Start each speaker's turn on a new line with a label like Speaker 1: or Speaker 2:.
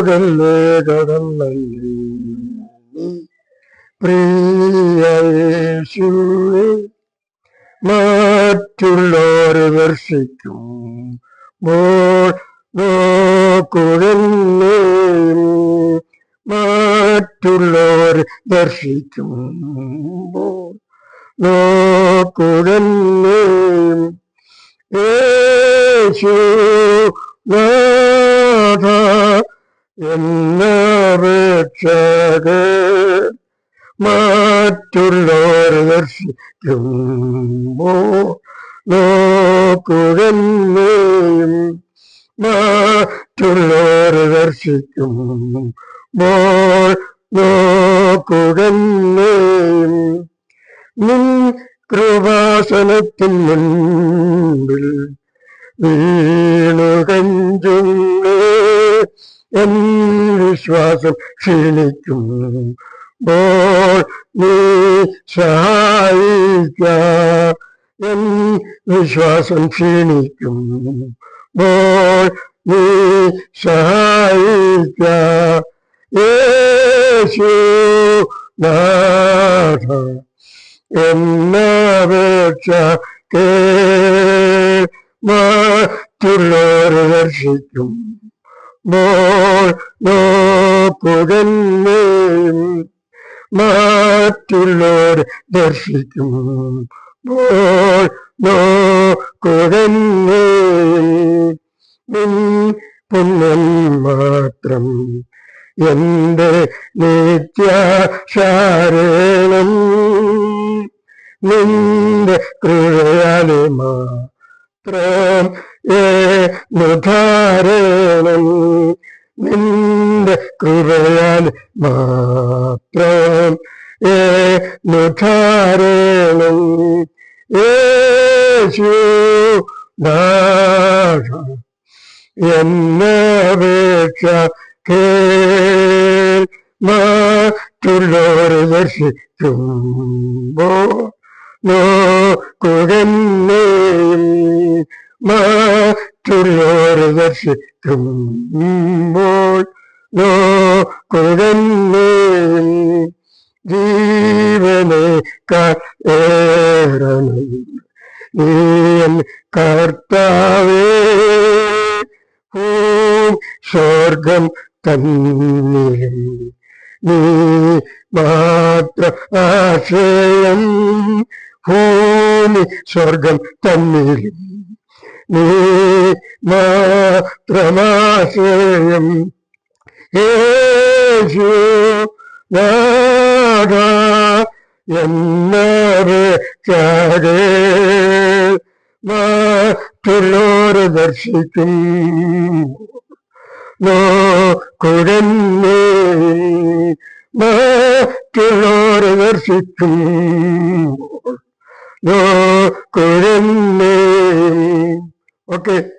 Speaker 1: പോകല്ലേ കടന്നല്ലേ പ്രിയേശുവേ മറ്റുള്ളവർ വർഷിക്കും നോക്കുഴല്ലേ മറ്റുള്ളവർ ദർശിക്കും. നോക്കുഴല്ലേ യേശു നാഥ എന്നപേക്ഷകർ മറ്റുള്ളവർ ദർശിക്കുമ്പോ നോക്കുകയും മറ്റുള്ളവർ ദർശിക്കുമ്പോൾ നോക്കുകയും നിൻ കൃപാസനത്തിൻ മുൻപിൽ വീണു വിശ്വാസം ക്ഷീണിക്കുമ്പോൾ നീ സഹായിക്ക. എൻ വിശ്വാസം ക്ഷീണിക്കുമ്പോൾ നീ സഹായിക്ക. യേശു നാഥ. എന്നപേക്ഷ കേ മറ്റുള്ളവർ ദർശിക്കും. മോൾ മറ്റുള്ളോർ ദർശിക്കും. നിൻ പുണ്യം മാത്രം. എന്റെ നിത്യശാരണം നിന്റെ കൃഴയാലേ മാത്രം ധാരണം നിന്റെ കൃപയാൽ മാത്രം. ധാരണം യേശു എന്നപേക്ഷ മറ്റുള്ളവർ ദർശിക്കുമ്പോ നോക്കുടന്നെയും മറ്റുള്ളവർ ദർശിക്കുമ്പോൾ നോക്കുടന്നെയും ജീവനേക്കാൾ കർത്താവേ സ്വർഗം തന്നിലും നീ മാത്ര ആശ്രയം ഭൂമി സ്വർഗം തന്നിലും നീ മാത്രമാശ്രയം യേശു നാഥ എന്നറിയാതെ മറ്റുള്ളവർ ദർശിക്കും. നോക്കുഴന്നേ മറ്റുള്ളവർ ദർശിക്കും. നോക്കുഴന്നേ que